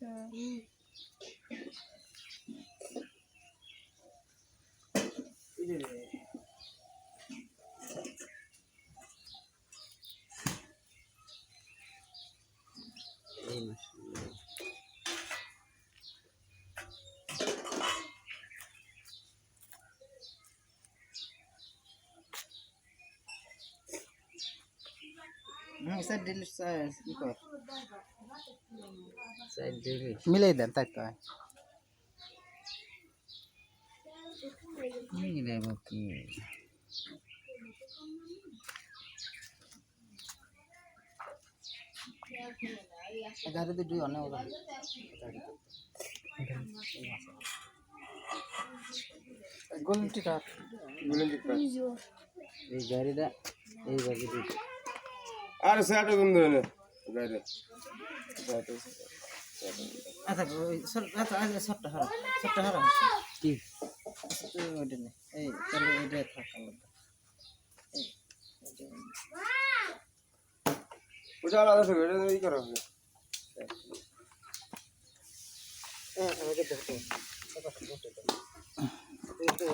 হুম। এই মাস হুম sir delete ই কর side দিবি মিলাই দেন তাই তো? মিলাইব কি? গাড়ি তো দুই অনেক ওরা গোল্ডেন টিকার এই গাড়িটা এই দিবি আরে স্যারটা কোন গাড়ি আচ্ছা ওই আচ্ছা আচ্ছা সরটা হারা সরটা হারা কি? তো ওইটা নেই এই তাহলে এটা থাক ওটা আলাদা এটা ই করা হবে হ্যাঁ আমাকে দেখো। এটা